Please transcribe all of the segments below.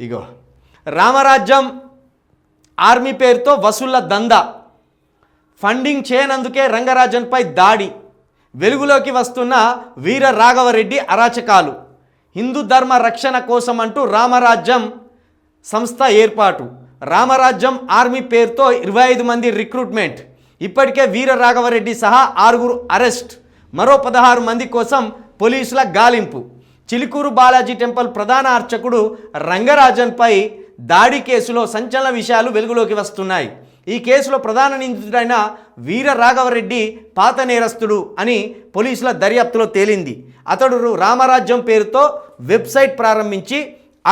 ఇగో రామరాజ్యం army పేరుతో వసూళ్ళ దందా. Funding చేయనందుకే రంగరాజన్పై దాడి. వెలుగులోకి వస్తున్న వీర రాఘవరెడ్డి అరాచకాలు. హిందూ ధర్మ రక్షణ కోసం అంటూ రామరాజ్యం సంస్థ ఏర్పాటు. రామరాజ్యం ఆర్మీ పేరుతో ఇరవై ఐదు మంది రిక్రూట్మెంట్. ఇప్పటికే వీర రాఘవరెడ్డి సహా ఆరుగురు అరెస్ట్. మరో పదహారు మంది కోసం పోలీసుల గాలింపు. చిలుకూరు బాలాజీ టెంపుల్ ప్రధాన అర్చకుడు రంగరాజన్పై దాడి కేసులో సంచలన విషయాలు వెలుగులోకి వస్తున్నాయి. ఈ కేసులో ప్రధాన నిందితుడైన వీర రాఘవరెడ్డి పాత నేరస్తుడు అని పోలీసుల దర్యాప్తులో తేలింది. అతడు రామరాజ్యం పేరుతో వెబ్సైట్ ప్రారంభించి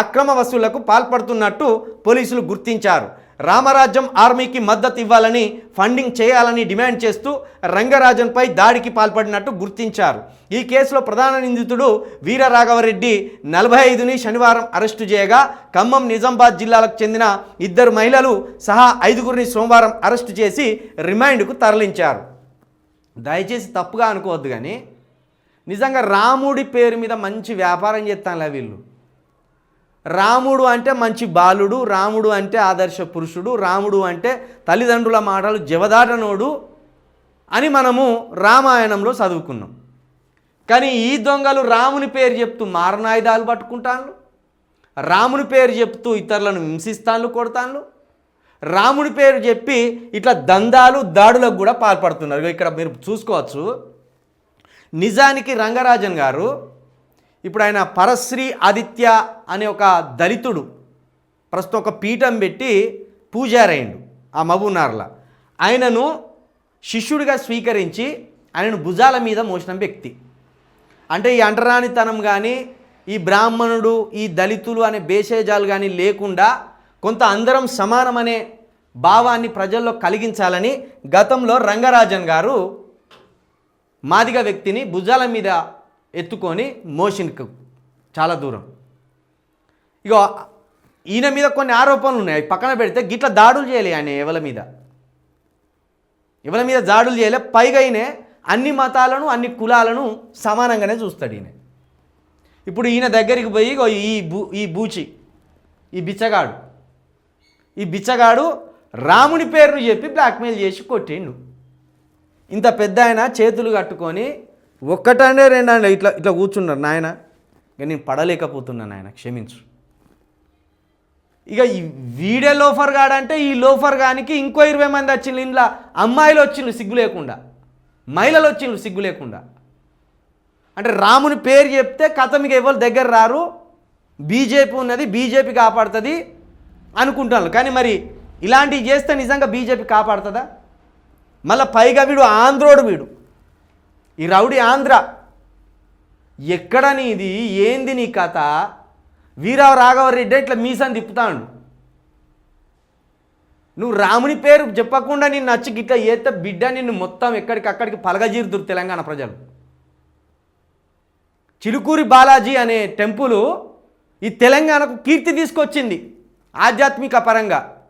అక్రమ వసూళ్ళకు పాల్పడుతున్నట్టు పోలీసులు గుర్తించారు. రామరాజ్యం ఆర్మీకి మద్దతు ఇవ్వాలని ఫండింగ్ చేయాలని డిమాండ్ చేస్తూ రంగరాజన్పై దాడికి పాల్పడినట్టు గుర్తించారు. ఈ కేసులో ప్రధాన నిందితుడు వీరరాఘవరెడ్డి నలభై ఐదుని శనివారం అరెస్టు చేయగా ఖమ్మం నిజామాబాద్ జిల్లాలకు చెందిన ఇద్దరు మహిళలు సహా ఐదుగురిని సోమవారం అరెస్టు చేసి రిమాండ్కు తరలించారు. దయచేసి తప్పుగా అనుకోవద్దు కానీ నిజంగా రాముడి పేరు మీద మంచి వ్యాపారం చేస్తానులే వీళ్ళు. రాముడు అంటే మంచి బాలుడు రాముడు అంటే ఆదర్శ పురుషుడు రాముడు అంటే తల్లిదండ్రుల మాటలు జవదాటనోడు అని మనము రామాయణంలో చదువుకున్నాం. కానీ ఈ దొంగలు రాముని పేరు చెప్తూ మారణాయుధాలు పట్టుకుంటాను రాముని పేరు చెప్తూ ఇతరులను హింసిస్తాను కొడతాను రాముడి పేరు చెప్పి ఇట్లా దందాలు దాడులకు కూడా పాల్పడుతున్నారు. ఇక్కడ మీరు చూసుకోవచ్చు. నిజానికి రంగరాజన్ గారు ఇప్పుడు ఆయన పరశ్రీ ఆదిత్య అనే ఒక దళితుడు ప్రస్తుతం ఒక పీఠం పెట్టి పూజారయ్యండు ఆ మబునార్ల ఆయనను శిష్యుడిగా స్వీకరించి ఆయనను భుజాల మీద మోసిన వ్యక్తి. అంటే ఈ అంటరానితనం కానీ ఈ బ్రాహ్మణుడు ఈ దళితులు అనే భేషజాలు కానీ లేకుండా కొంత అందరం సమానమనే భావాన్ని ప్రజల్లో కలిగించాలని గతంలో రంగరాజన్ గారు మాదిగ వ్యక్తిని భుజాల మీద ఎత్తుకొని మోషన్కు చాలా దూరం. ఇగో ఈయన మీద కొన్ని ఆరోపణలు ఉన్నాయి. పక్కన పెడితే గిట్ల దాడులు చేయలే ఆయన ఎవల మీద. ఎవల మీద దాడులు చేయలే. పైగా అన్ని మతాలను అన్ని కులాలను సమానంగానే చూస్తాడు ఈయన. ఇప్పుడు ఈయన దగ్గరికి పోయి ఇగో ఈ బూ ఈ బూచి ఈ బిచ్చగాడు ఈ బిచ్చగాడు రాముని పేరును చెప్పి బ్లాక్మెయిల్ చేసి కొట్టిండు. ఇంత పెద్ద ఆయన చేతులు కట్టుకొని ఒక్కటండే రెండండి ఇట్లా ఇట్లా కూర్చున్నారు. నాయన ఇక నేను పడలేకపోతున్నాను నాయన క్షమించు. ఇక ఈ వీడే లోఫర్ గాడంటే ఈ లోఫర్ గానికి ఇంకో ఇరవై మంది వచ్చిండ్రు. ఇంట్లో అమ్మాయిలు వచ్చిండ్రు సిగ్గు లేకుండా. మహిళలు వచ్చిండ్రు సిగ్గు లేకుండా. అంటే రాముని పేరు చెప్తే కథ మీకు ఎవరు దగ్గర రారు. బీజేపీ ఉన్నది బీజేపీ కాపాడుతుంది అనుకుంటున్నారు. కానీ మరి ఇలాంటివి చేస్తే నిజంగా బీజేపీ కాపాడుతుందా? మళ్ళీ పైగా వీడు ఆంధ్రోడు వీడు. ఈ రౌడీ ఆంధ్ర. ఎక్కడ నీది? ఏంది నీ కథ? వీరావ రాఘవరెడ్డి ఇట్లా మీసాన్ని తిప్పుతాడు. నువ్వు రాముని పేరు చెప్పకుండా నేను నచ్చి గిట్లా ఏత బిడ్డ నిన్ను మొత్తం ఎక్కడికక్కడికి పలగజీరుతురు తెలంగాణ ప్రజలు. చిలుకూరి బాలాజీ అనే టెంపుల్ ఈ తెలంగాణకు కీర్తి తీసుకొచ్చింది ఆధ్యాత్మిక పరంగా.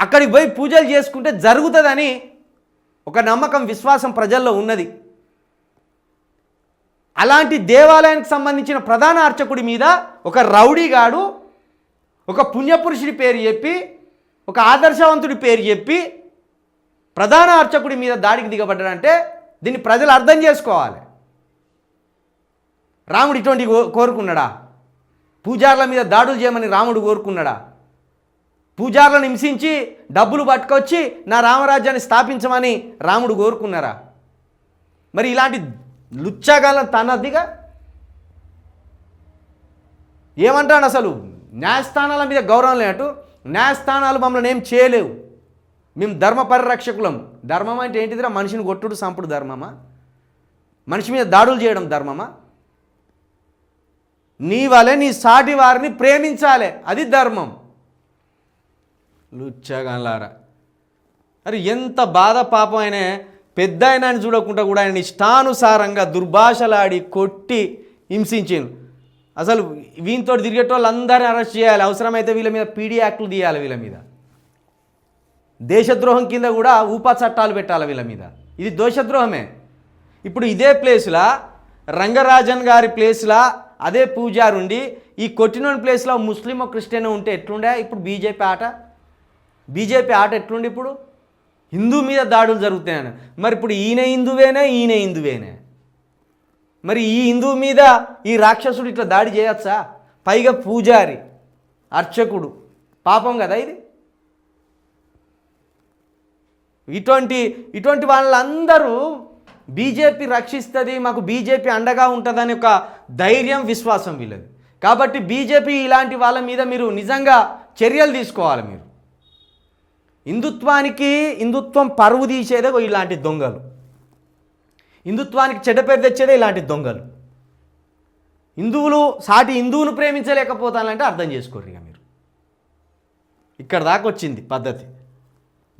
అక్కడికి పోయి పూజలు చేసుకుంటే జరుగుతుందని ఒక నమ్మకం విశ్వాసం ప్రజల్లో ఉన్నది. అలాంటి దేవాలయానికి సంబంధించిన ప్రధాన అర్చకుడి మీద ఒక రౌడీగాడు ఒక పుణ్యపురుషుడి పేరు చెప్పి ఒక ఆదర్శవంతుడి పేరు చెప్పి ప్రధాన అర్చకుడి మీద దాడికి దిగబడ్డాడంటే దీన్ని ప్రజలు అర్థం చేసుకోవాలి. రాముడు ఇటువంటి కో- కోరుకున్నాడా? పూజార్ల మీద దాడులు చేయమని రాముడు కోరుకున్నాడా? పూజారులను హింసించి డబ్బులు పట్టుకొచ్చి నా రామరాజ్యాన్ని స్థాపించమని రాముడు కోరుకున్నారా? మరి ఇలాంటి లుచ్చగాలం తనదిగా? ఏమంటాడు అసలు? న్యాయస్థానాల మీద గౌరవం లేనట్టు న్యాయస్థానాలు మమ్మల్ని ఏం చేయలేవు. మేము ధర్మ పరిరక్షకులం. ధర్మం అంటే ఏంటిదిరా? మనిషిని కొట్టుడు సంపుడు ధర్మమా? మనిషి మీద దాడులు చేయడం ధర్మమా? నీ వలె నీ సాటి వారిని ప్రేమించాలి. అది ధర్మం. లుచ్చగలారా. అరే ఎంత బాధ పాపం ఆయనే. పెద్ద ఆయన చూడకుండా కూడా ఆయన ఇష్టానుసారంగా దుర్భాషలాడి కొట్టి హింసించిండు. అసలు వీనితో తిరిగేటోళ్ళు అందరిని అరెస్ట్ చేయాలి. అవసరమైతే వీళ్ళ మీద పీడీ యాక్ట్లు తీయాలి వీళ్ళ మీద. దేశద్రోహం కింద కూడా ఊపా చట్టాలు పెట్టాలి వీళ్ళ మీద. ఇది దోషద్రోహమే. ఇప్పుడు ఇదే ప్లేస్లా రంగరాజన్ గారి ప్లేస్లా అదే పూజారుండి ఈ కొట్టిన ప్లేస్లో ముస్లిం క్రిస్టియన్ ఉంటే ఎట్లుండే? ఇప్పుడు బీజేపీ ఆట? బీజేపీ ఆట ఎట్లుండి ఇప్పుడు? హిందూ మీద దాడులు జరుగుతున్నాయని మరి ఇప్పుడు ఈయన హిందువేనే ఈయన హిందువేనే? మరి ఈ హిందువు మీద ఈ రాక్షసుడు ఇట్లా దాడి చేయొచ్చా? పైగా పూజారి అర్చకుడు. పాపం కదా ఇది? ఇటువంటి ఇటువంటి వాళ్ళందరూ బీజేపీ రక్షిస్తుంది మాకు బీజేపీ అండగా ఉంటుందని ఒక ధైర్యం విశ్వాసం వీళ్ళది. కాబట్టి బీజేపీ ఇలాంటి వాళ్ళ మీద మీరు నిజంగా చర్యలు తీసుకోవాలి మీరు. హిందుత్వానికి హిందుత్వం పరువు తీసేదే ఇలాంటి దొంగలు. హిందుత్వానికి చెడ్డ పేరు తెచ్చేదే ఇలాంటి దొంగలు. హిందువులు సాటి హిందువును ప్రేమించలేకపోతానంటే అర్థం చేసుకోరు ఇక మీరు. ఇక్కడ దాకా వచ్చింది పద్ధతి.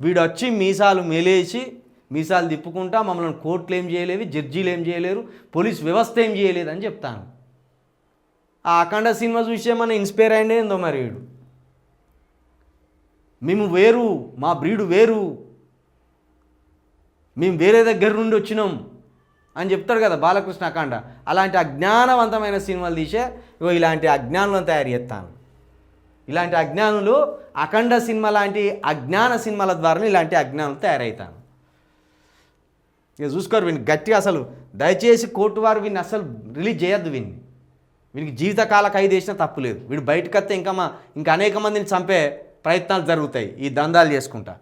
వీడు వచ్చి మీసాలు మెలేసి మీసాలు తిప్పుకుంటా మమ్మల్ని కోర్టులు ఏం చేయలేవి జడ్జీలు ఏం చేయలేరు పోలీస్ వ్యవస్థ ఏం చేయలేదని చెప్తాను. ఆ అఖండ సినిమా చూసి ఏమన్నా ఇన్స్పైర్ అయిందేందో మరి వీడు? మేము వేరు మా బ్రీడు వేరు. మేము వేరే దగ్గర నుండి వచ్చినాం అని చెప్తాడు కదా బాలకృష్ణ అఖండ. అలాంటి అజ్ఞానవంతమైన సినిమాలు తీసే ఇగో ఇలాంటి అజ్ఞానులను తయారు చేస్తాను. ఇలాంటి అజ్ఞానులు అఖండ సినిమా లాంటి అజ్ఞాన సినిమాల ద్వారా ఇలాంటి అజ్ఞానులు తయారవుతాను ఇక చూసుకోరు వీని గట్టిగా అసలు. దయచేసి కోర్టు వారు వీని అసలు రిలీజ్ చేయొద్దు వీన్ని. వీనికి జీవితకాల ఖైదు వేసినా తప్పులేదు వీడు బయటకు వస్తే ఇంకా మా ఇంకా అనేక మందిని చంపే ప్రయత్నాలు జరుగుతాయి. ఈ దందాలు చేసుకుంటా.